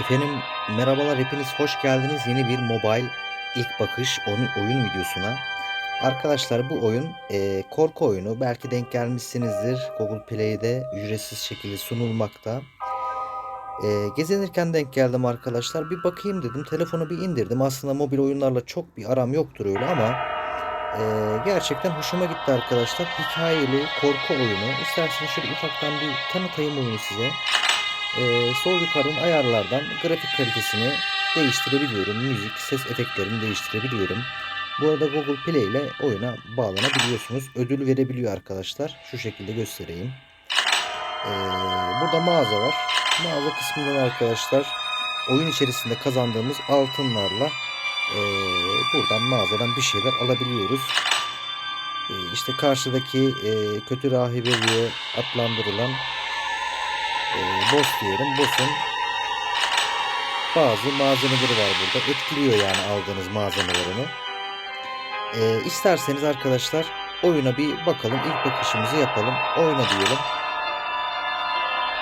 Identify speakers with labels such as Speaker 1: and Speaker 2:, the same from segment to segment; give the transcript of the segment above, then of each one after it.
Speaker 1: Efendim merhabalar hepiniz hoş geldiniz yeni bir mobile ilk bakış oyun, oyun videosuna. Arkadaşlar bu oyun e, korku oyunu belki denk gelmişsinizdir Google Play'de ücretsiz şekilde sunulmakta. E, gezinirken denk geldim arkadaşlar bir bakayım dedim telefonu bir indirdim aslında mobil oyunlarla çok bir aram yoktur öyle ama e, gerçekten hoşuma gitti arkadaşlar. Hikayeli korku oyunu isterseniz şöyle ufaktan bir tanıtayım oyunu size e, sol yukarıdan ayarlardan grafik kalitesini değiştirebiliyorum. Müzik, ses efektlerini değiştirebiliyorum. Bu arada Google Play ile oyuna bağlanabiliyorsunuz. Ödül verebiliyor arkadaşlar. Şu şekilde göstereyim. E, burada mağaza var. Mağaza kısmından arkadaşlar oyun içerisinde kazandığımız altınlarla e, buradan mağazadan bir şeyler alabiliyoruz. E, işte karşıdaki e, kötü rahibe diye adlandırılan boss diyelim. Boss'un bazı malzemeleri var burada. Etkiliyor yani aldığınız malzemelerini. E, isterseniz arkadaşlar oyuna bir bakalım. İlk bakışımızı yapalım. Oyna diyelim.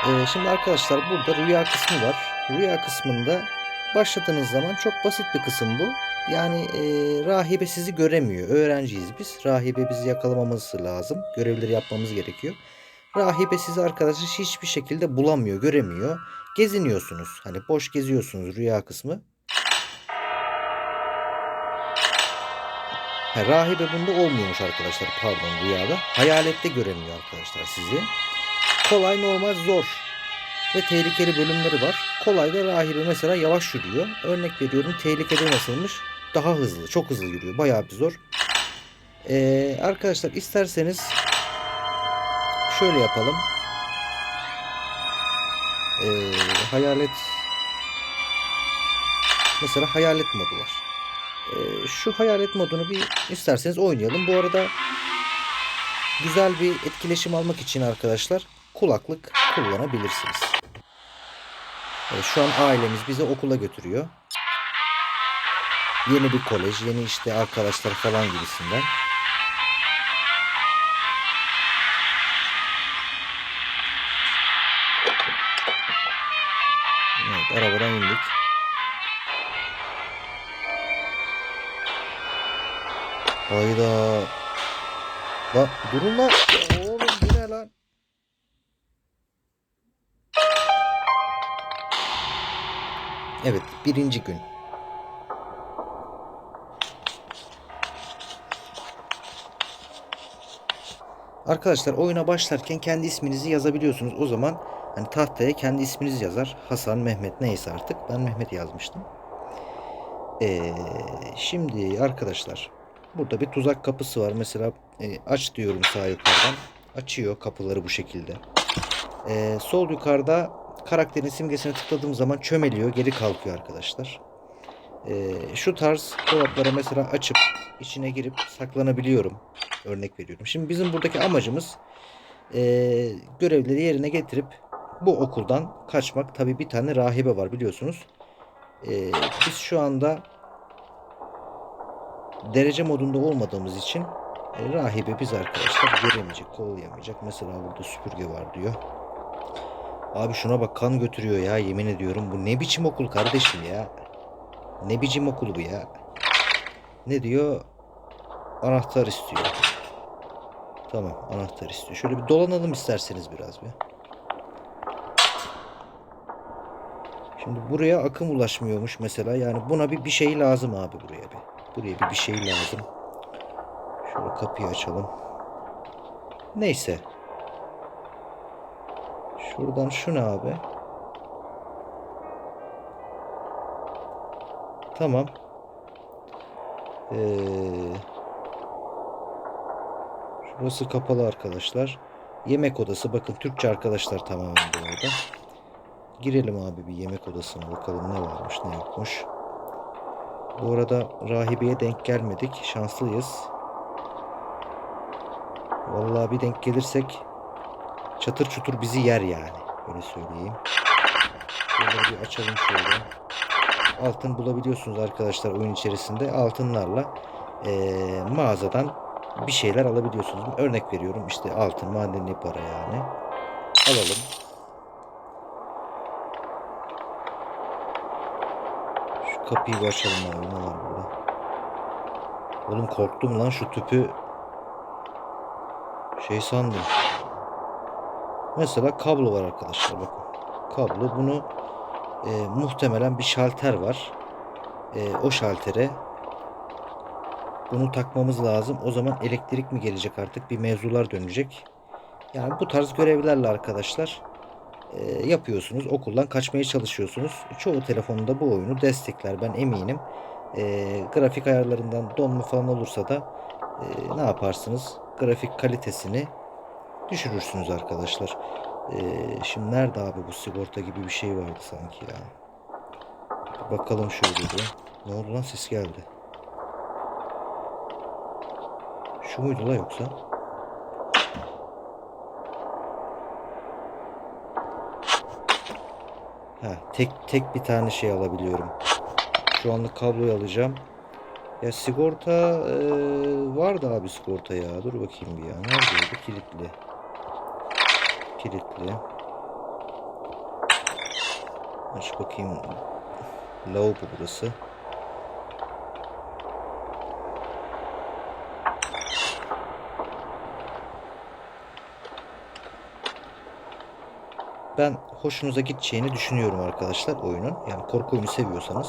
Speaker 1: E, şimdi arkadaşlar burada rüya kısmı var. Rüya kısmında başladığınız zaman çok basit bir kısım bu. Yani e, rahibe sizi göremiyor. Öğrenciyiz biz. Rahibe bizi yakalamamız lazım. Görevleri yapmamız gerekiyor. Rahibe sizi arkadaşlar hiçbir şekilde bulamıyor, göremiyor. Geziniyorsunuz. Hani boş geziyorsunuz rüya kısmı. Ha, rahibe bunda olmuyormuş arkadaşlar pardon rüyada. Hayalette göremiyor arkadaşlar sizi. Kolay normal zor. Ve tehlikeli bölümleri var. Kolayda rahibe mesela yavaş yürüyor. Örnek veriyorum tehlikede nasılmış? Daha hızlı, çok hızlı yürüyor. Bayağı bir zor. Ee, arkadaşlar isterseniz şöyle yapalım. Ee, hayalet mesela hayalet modu var. Ee, şu hayalet modunu bir isterseniz oynayalım. Bu arada güzel bir etkileşim almak için arkadaşlar kulaklık kullanabilirsiniz. Ee, şu an ailemiz bizi okula götürüyor. Yeni bir kolej, yeni işte arkadaşlar falan gibisinden. Arabadan indik. Hayda. La durun lan. Oğlum bu ne lan? Evet, birinci gün. Arkadaşlar oyuna başlarken kendi isminizi yazabiliyorsunuz. O zaman hani tahtaya kendi isminiz yazar. Hasan, Mehmet neyse artık. Ben Mehmet yazmıştım. Ee, şimdi arkadaşlar burada bir tuzak kapısı var. Mesela e, aç diyorum sağ yukarıdan. Açıyor kapıları bu şekilde. Ee, sol yukarıda karakterin simgesine tıkladığım zaman çömeliyor. Geri kalkıyor arkadaşlar. Ee, şu tarz dolaplara mesela açıp içine girip saklanabiliyorum. Örnek veriyorum. Şimdi bizim buradaki amacımız e, görevleri yerine getirip bu okuldan kaçmak. Tabi bir tane rahibe var biliyorsunuz. E, biz şu anda derece modunda olmadığımız için e, rahibe biz arkadaşlar göremeyecek, kollayamayacak. Mesela burada süpürge var diyor. Abi şuna bak kan götürüyor ya yemin ediyorum. Bu ne biçim okul kardeşim ya. Ne biçim okul bu ya. Ne diyor? Anahtar istiyor. Tamam anahtar istiyor. Şöyle bir dolanalım isterseniz biraz bir. Şimdi buraya akım ulaşmıyormuş mesela. Yani buna bir bir şey lazım abi buraya bir. Buraya bir bir şey lazım. Şöyle kapıyı açalım. Neyse. Şuradan şu ne abi? Tamam. Ee, Burası kapalı arkadaşlar. Yemek odası. Bakın Türkçe arkadaşlar tamamen bu arada. Girelim abi bir yemek odasına bakalım ne varmış ne yokmuş. Bu arada rahibeye denk gelmedik. Şanslıyız. Vallahi bir denk gelirsek çatır çutur bizi yer yani. Öyle söyleyeyim. Şöyle bir açalım şöyle. Altın bulabiliyorsunuz arkadaşlar oyun içerisinde. Altınlarla ee, mağazadan bir şeyler alabiliyorsunuz. Örnek veriyorum işte altın, madenli para yani. Alalım. Kapıyı bir açalım abi. Ne var burada? Oğlum korktum lan şu tüpü şey sandım. Mesela kablo var arkadaşlar bakın. Kablo bunu e, muhtemelen bir şalter var. E, o şaltere bunu takmamız lazım. O zaman elektrik mi gelecek artık? Bir mevzular dönecek. Yani bu tarz görevlerle arkadaşlar e, yapıyorsunuz. Okuldan kaçmaya çalışıyorsunuz. Çoğu telefonda bu oyunu destekler ben eminim. E, grafik ayarlarından donma falan olursa da e, ne yaparsınız? Grafik kalitesini düşürürsünüz arkadaşlar. E, şimdi nerede abi bu sigorta gibi bir şey vardı sanki ya. Bakalım şöyle bir. Ne oldu lan ses geldi. Şu muydu la yoksa? Ha, tek tek bir tane şey alabiliyorum. Şu anlık kabloyu alacağım. Ya sigorta eee, vardı abi sigorta ya. Dur bakayım bir ya. Neredeydi? Kilitli. Kilitli. Aç bakayım. Lavabo burası. Ben hoşunuza gideceğini düşünüyorum arkadaşlar oyunun. Yani korku oyunu seviyorsanız.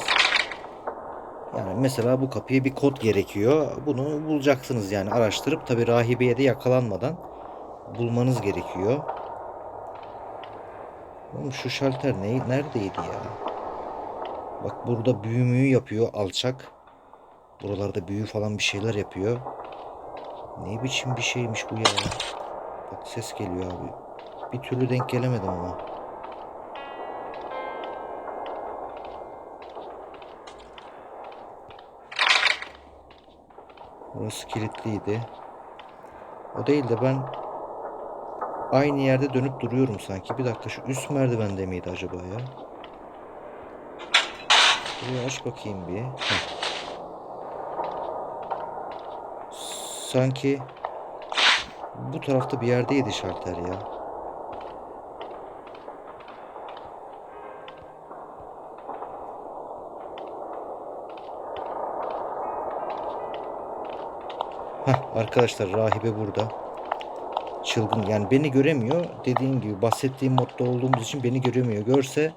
Speaker 1: Yani mesela bu kapıya bir kod gerekiyor. Bunu bulacaksınız yani araştırıp tabi rahibeye de yakalanmadan bulmanız gerekiyor. Oğlum şu şalter ne, neredeydi ya? Bak burada büyü müyü yapıyor alçak. Buralarda büyü falan bir şeyler yapıyor. Ne biçim bir şeymiş bu ya? Bak ses geliyor abi. Bir türlü denk gelemedim ama. Burası kilitliydi. O değil de ben aynı yerde dönüp duruyorum sanki. Bir dakika şu üst merdivende miydi acaba ya? Burayı aç bakayım bir. Heh. Sanki bu tarafta bir yerdeydi şalter ya. Heh, arkadaşlar rahibe burada. Çılgın yani beni göremiyor. Dediğim gibi bahsettiğim modda olduğumuz için beni göremiyor. Görse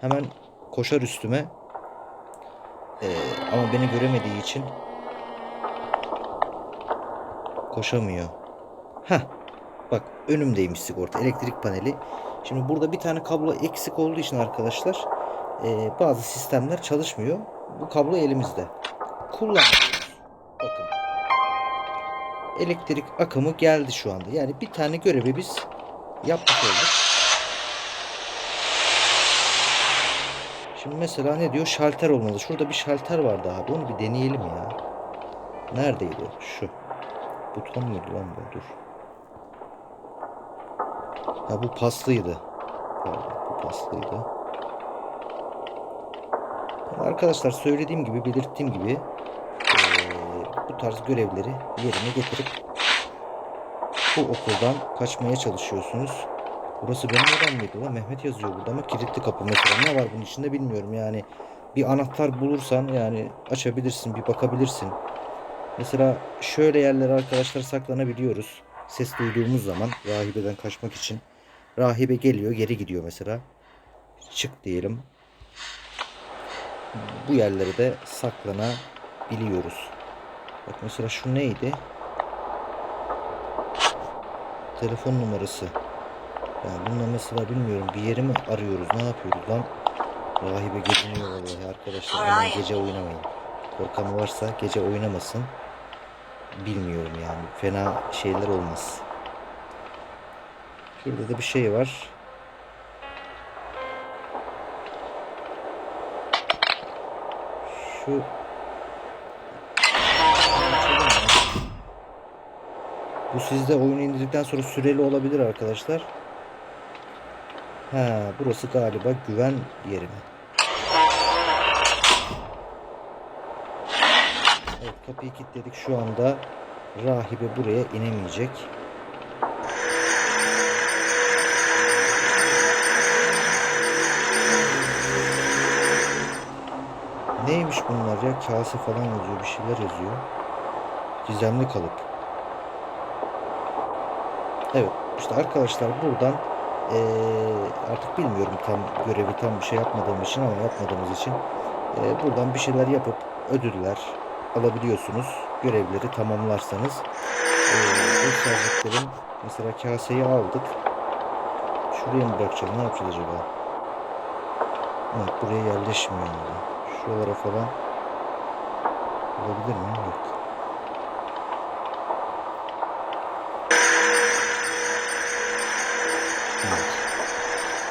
Speaker 1: hemen koşar üstüme. Ee, ama beni göremediği için koşamıyor. Heh. Bak önümdeymiş sigorta elektrik paneli. Şimdi burada bir tane kablo eksik olduğu için arkadaşlar e, bazı sistemler çalışmıyor. Bu kablo elimizde. Kullanıyoruz. Elektrik akımı geldi şu anda. Yani bir tane görevi biz yapmış olduk. Şimdi mesela ne diyor? Şalter olmalı. Şurada bir şalter vardı abi. Onu bir deneyelim ya. Neredeydi o? Şu. Buton muydu lan bu? Dur. Ha bu paslıydı. Pardon, bu paslıydı. Arkadaşlar söylediğim gibi, belirttiğim gibi tarz görevleri yerine getirip bu okuldan kaçmaya çalışıyorsunuz. Burası benim odam mıydı lan? Mehmet yazıyor burada ama kilitli kapı mesela. Ne var bunun içinde bilmiyorum yani. Bir anahtar bulursan yani açabilirsin, bir bakabilirsin. Mesela şöyle yerlere arkadaşlar saklanabiliyoruz. Ses duyduğumuz zaman rahibeden kaçmak için. Rahibe geliyor geri gidiyor mesela. Çık diyelim. Bu yerlere de saklanabiliyoruz. Bak mesela şu neydi? Telefon numarası. Yani bununla mesela bilmiyorum bir yeri mi arıyoruz ne yapıyoruz lan? Rahibe geziniyor vallahi arkadaşlar. Aman gece oynamayın. Korkan varsa gece oynamasın. Bilmiyorum yani. Fena şeyler olmaz. Şurada da bir şey var. Şu Bu sizde oyunu indirdikten sonra süreli olabilir arkadaşlar. Ha, burası galiba güven yeri mi? Evet, kapıyı kilitledik. Şu anda rahibe buraya inemeyecek. Neymiş bunlar ya? Kase falan yazıyor. Bir şeyler yazıyor. Gizemli kalıp. Evet. işte arkadaşlar buradan eee, artık bilmiyorum tam görevi tam bir şey yapmadığım için ama yapmadığımız için eee, buradan bir şeyler yapıp ödüller alabiliyorsunuz. Görevleri tamamlarsanız. Eee göstereceklerim mesela kaseyi aldık. Şuraya mı bırakacağım? Ne yapacağız acaba? Evet buraya yerleşmiyor. Şuralara falan olabilir mi? Yok. Evet.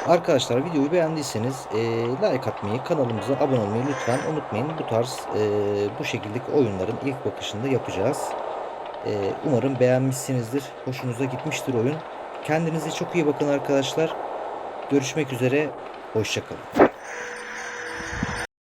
Speaker 1: Arkadaşlar videoyu beğendiyseniz e, like atmayı, kanalımıza abone olmayı lütfen unutmayın. Bu tarz e, bu şekildeki oyunların ilk bakışında yapacağız. E, umarım beğenmişsinizdir. Hoşunuza gitmiştir oyun. Kendinize çok iyi bakın arkadaşlar. Görüşmek üzere. Hoşçakalın.